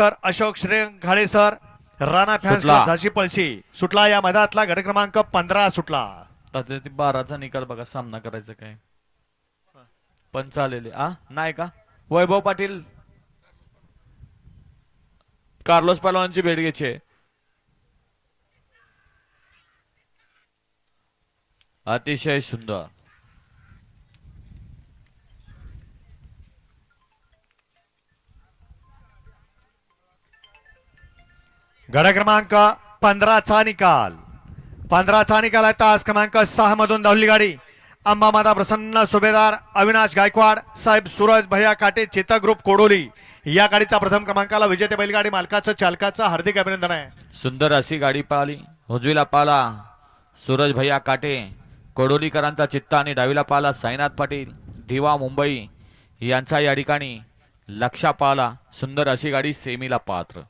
Doctor Ashok श्रेय sir Rana fans सुटला. झाशी पळशी. सुटला या मैदानातला गट क्रमांक पंधरा सुटला. आता ते बाराचा निकाल बघा सामना करायचा काय. पंच आलेले आ? नाही का? वैभव पाटील. कार्लोस पहलवानची भेट घ्यायची आहे. अतिशय सुंदर. गड क्रमांक पंधराचा निकाल. पंधराचा निकाल आहे तास क्रमांक सहा मधून धावली गाडी. अंबा माता प्रसन्न सुभेदार अविनाश गायकवाड साहेब सूरज भैया काटे चेतक ग्रुप कोडोली. या गाडीचा प्रथम क्रमांकाला विजेते बैलगाडी मालकाचं चालकाचं हार्दिक अभिनंदन आहे. सुंदर अशी गाडी पळाली उजवीला पाला सूरज भैया काटे कोडोलीकरांचा चित्ता आणि डावीला पाला साईनाथ पाटील दिवा मुंबई यांचा या ठिकाणी लक्षा पाला सुंदर अशी गाडी सेमीला पात्र.